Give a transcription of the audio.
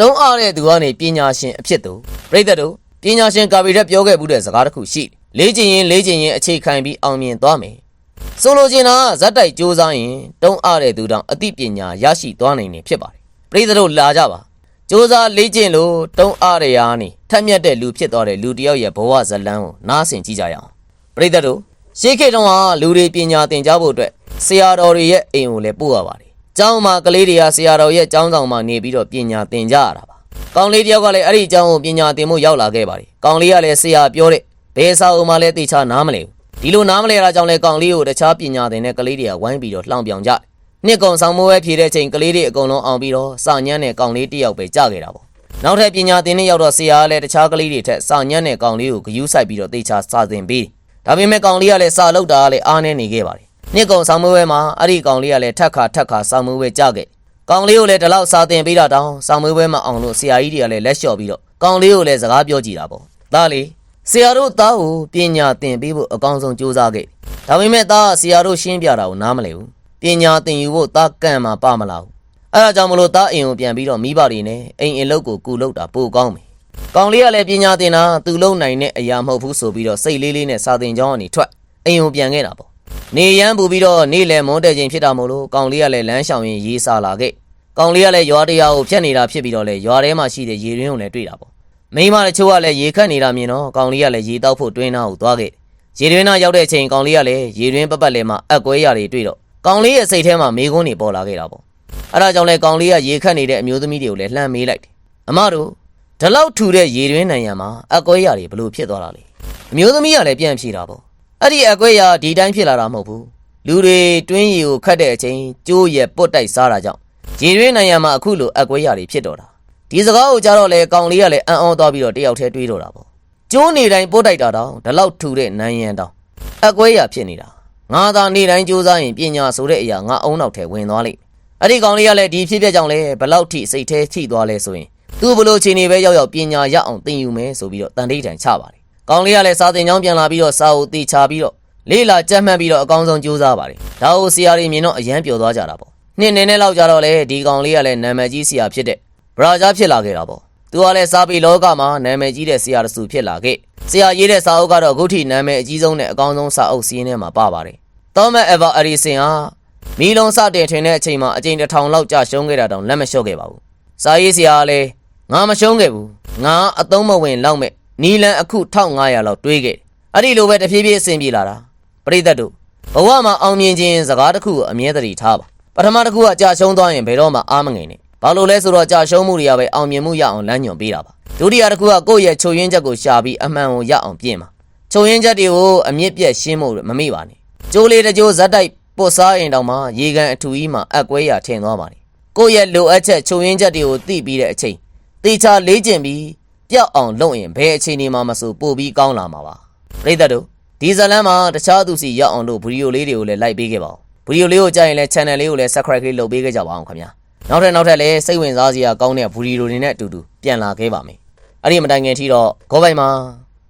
တုံးအားတဲ့သူကနေပညာရှင်အဖြစ်သူပြိတ္တတို့ပညာရှင်ကာဗီရက်ပြောခဲ့မှုတဲ့စကားတစ်ခုရှိတယ်လေးကျင်ရင်လေးကျင်ရင်အခြေခံပြီးအောင်မြင်သွားမယ်ဆိုလိုချင်တာကဇက်တိုက်စူးစမ်းရင်တုံးအားတဲ့သူတောင်အသိပညာရရှိသွားနိုင်နေဖြစ်ပါတယ်ပြိတ္တတို့လာကြပါစူးစမ်းလေးကျင်လို့တုံးအားရရာနေထက်မြက်တဲ့လူဖြစ်သွားတဲ့လူတစ်ယောက်ရဲ့ဘဝဇလန်းကိုနားဆင်ကြည့်ကြရအောင်ပြိတ္တတို့ရှေးခေတ်တုန်းကလူတွေပညာသင်ကြားဖို့အတွက်ဆရာတော်တွေရဲ့အိမ်ကိုလည်းပို့ရပါတယ် ကျောင်းမှာကလေးတွေကဆရာတော်ရဲ့ကျောင်းဆောင်မှာနေပြီးတော့ပညာသင်ကြရတာပါကောင်လေးတယောက်ကလည်းအဲ့ဒီကျောင်းကိုပညာသင်ဖို့ရောက်လာခဲ့ပါတယ်ကောင်လေးကလည်းဆရာပြောတဲ့ဘယ်စာအုပ်မှလည်းသိချနားမလဲဘူးဒီလိုနားမလဲတာကြောင့်လည်းကောင်လေးကိုတခြားပညာသင်တဲ့ကလေးတွေကဝိုင်းပြီးတော့လှောင်ပြောင်ကြတယ်နှစ်ကုံဆောင်မိုးပဲဖြေတဲ့ချိန်ကလေးတွေအကုန်လုံးအောင်ပြီးတော့စာညံ့တဲ့ကောင်လေးတစ်ယောက်ပဲကြာခဲ့တာပေါ့နောက်ထပ်ပညာသင်တဲ့ရောက်တော့ဆရာကလည်းတခြားကလေးတွေထက်စာညံ့တဲ့ကောင်လေးကိုဂယူးဆိုင်ပြီးတော့သိချစာသင်ပေးတယ်ဒါပေမဲ့ကောင်လေးကလည်းစာလောက်တာကလည်းအားနေနေခဲ့ပါတယ် နှစ်ကုံဆောင်မိုးပဲမှာအဲ့ဒီကောင်လေးကလည်းထက်ခါထက်ခါဆောင်မိုးပဲကြာခဲ့ကောင်လေးကိုလည်းဒီလောက်စာသင်ပေးတာတောင်ဆောင်မိုးပဲမှာအောင်လို့ဆရာကြီးတွေကလည်းလက်လျှော့ပြီးတော့ကောင်လေးကိုလည်းစကားပြောကြည့်တာပေါ့ဒါလေဆရာတို့သားကိုပညာသင်ပေးဖို့အကောင်းဆုံးကြိုးစားခဲ့ဒါပေမဲ့သားကဆရာတို့ရှင်းပြတာကိုနားမလည်ဘူးပညာသင်ယူဖို့သားကံမှာပါမလားဘူးအဲဒါကြောင့်မလို့သားအိမ်ကိုပြန်ပြီးတော့မိဘတွေနဲ့အိမ်အလုပ်ကိုကူလုပ်တာပိုကောင်းမယ်ကောင်လေးကလည်းပညာသင်တာသူလုံနိုင်တဲ့အရာမဟုတ်ဘူးဆိုပြီးတော့စိတ်လေးလေးနဲ့စာသင်ကျောင်းကနေထွက်အိမ်ကိုပြန်ခဲ့တာပေါ့ နေရန်ပူပြီးတော့နေလယ်မွန်းတဲ့ချိန်ဖြစ်တာမို့လို့ကောင်လေးကလည်းလမ်းလျှောင်ရင်ရေးစားလာခဲ့ကောင်လေးကလည်းရွာတရားကိုဖြတ်နေတာဖြစ်ပြီးတော့လေရွာထဲမှာရှိတဲ့ရေရင်းကိုလည်းတွေ့တာပေါ့မိန်းမတချို့ကလည်းရေခတ်နေတာမြင်တော့ကောင်လေးကလည်းရေတောက်ဖို့တွင်းသားကိုသွားခဲ့တယ်။ရေတွင်းသားရောက်တဲ့အချိန်ကောင်လေးကလည်းရေတွင်းပတ်ပတ်လဲမှာအက်ကွဲရတွေတွေ့တော့ကောင်လေးရဲ့စိတ်ထဲမှာမေးခွန်းတွေပေါ်လာခဲ့တာပေါ့။အဲဒါကြောင့်လဲကောင်လေးကရေခတ်နေတဲ့အမျိုးသမီးတွေကိုလည်းလှမ်းမေးလိုက်တယ်။အမတို့ဒီလောက်ထူတဲ့ရေတွင်းနိုင်ရမှာအက်ကွဲရတွေဘလို့ဖြစ်သွားတာလဲ။အမျိုးသမီးကလည်းပြန်ဖြေတာပေါ့။ အဲ့ဒီအက်ကွဲရဒီတိုင်းဖြစ်လာတာမဟုတ်ဘူး။လူတွေတွင်းရီကိုခတ်တဲ့အချိန်ကျိုးရဲ့ပုတ်တိုက်စားတာကြောင့်ရေတွင်းနိုင်ရမှာအခုလိုအက်ကွဲရတွေဖြစ်တော့တာ။ဒီစကားကိုကြားတော့လေကောင်လေးကလည်းအံ့ဩသွားပြီးတော့တယောက်တည်းတွေးတော့တာပေါ့ကျိုးနေတိုင်းပို့တိုက်တာတောင်ဒီလောက်ထူတဲ့နန်းရန်တောင်အကွဲရဖြစ်နေတာငါသာနေတိုင်းစူးစမ်းရင်ပညာဆိုတဲ့အရာငါအုံနောက်ထဲဝင်သွားလိမ့်မယ်အဲ့ဒီကောင်လေးကလည်းဒီဖြစ်ပြကြောင့်လေဘလောက်ထိစိတ်แท้ထိသွားလဲဆိုရင်သူ့ဘလို့ချိန်နေပဲရောက်ရောက်ပညာရအောင်သင်ယူမယ်ဆိုပြီးတော့တန်တိတ်တန်ချပါတယ် ကောင်လေးကလည်းစာသင်ကျောင်းပြန်လာပြီးတော့စာအုပ်တေချာပြီးတော့လေးလာကြက်မှတ်ပြီးတော့အကောင်းဆုံးစူးစမ်းပါတယ်ဒါကိုဆရာတွေမြင်တော့အယမ်းပျော်သွားကြတာပေါ့နှစ်နေနဲ့လောက်ကြတော့လေဒီကောင်လေးကလည်းနာမည်ကြီးဆရာဖြစ်တဲ့ဘရာဂျာဖြစ်လာခဲ့တာပေါ့သူကလည်းစာပေလောကမှာနာမည်ကြီးတဲ့ဆရာတဆူဖြစ်လာခဲ့ဆရာရေးတဲ့စာအုပ်ကတော့အခုထိနာမည်အကြီးဆုံးနဲ့အကောင်းဆုံးစာအုပ်စီးရင်းထဲမှာပါပါတယ်သောမတ်အဗာအရီဆင်ဟာမီလုံးစတင်ထင်တဲ့အချိန်မှာအကြိမ်တစ်ထောင်လောက်ကြာရှုံးခဲ့တာတောင်လက်မလျှော့ခဲ့ပါဘူးစာရေးဆရာကလည်းငါမရှုံးခဲ့ဘူးငါအသုံးမဝင်လောက်မဲ့ နီလန်အခု1500လောက်တွေးခဲ့အဲ့ဒီလိုပဲတဖြည်းဖြည်းအဆင်ပြေလာတာပရိသတ်တို့ဘဝမှာအောင်မြင်ခြင်းစကားတစ်ခုကိုအမြဲတည်းထားပါပထမတစ်ခုကကြာရှုံးသွားရင်ဘယ်တော့မှအားမငယ်နဲ့ဘာလို့လဲဆိုတော့ကြာရှုံးမှုတွေကပဲအောင်မြင်မှုရအောင်လမ်းညွှန်ပေးတာပါဒုတိယတစ်ခုကကိုယ့်ရဲ့ချုပ်ရင်းချက်ကိုရှာပြီးအမှန်ကိုရအောင်ပြင်ပါချုပ်ရင်းချက်တွေကိုအမြင့်ပြတ်ရှင်းဖို့မမေ့ပါနဲ့ကျိုးလေးတစ်ကျိုးဇက်တိုက်ပုတ်စားရင်တောင်မှရေကန်အထူကြီးမှာအက်ကွဲရထင်သွားပါနဲ့ကိုယ့်ရဲ့လိုအပ်ချက်ချုပ်ရင်းချက်တွေကိုသိပြီးတဲ့အချိန်တေချာလေးကျင်ပြီး ပျောက်အောင်လုပ်ရင်ဘယ်အချိန်ဒီမှမဆိုပို့ပြီးကောင်းလာမှာပါပြိတ္တတို့ဒီဇလန်မှာတခြားသူစီရောက်အောင်လို့ဗီဒီယိုလေးတွေကိုလည်းလိုက်ပေးခဲ့ပါဦးဗီဒီယိုလေးကိုကြိုက်ရင်လည်း channel လေးကိုလည်း subscribe လေးလုပ်ပေးခဲ့ကြပါအောင်ခင်ဗျာနောက်ထပ်နောက်ထပ်လည်းစိတ်ဝင်စားစရာကောင်းတဲ့ဗီဒီယိုတွေနဲ့အတူတူပြန်လာခဲ့ပါမယ်အဲ့ဒီမတိုင်ခင်ထိတော့ဂောဘိုင်မှာ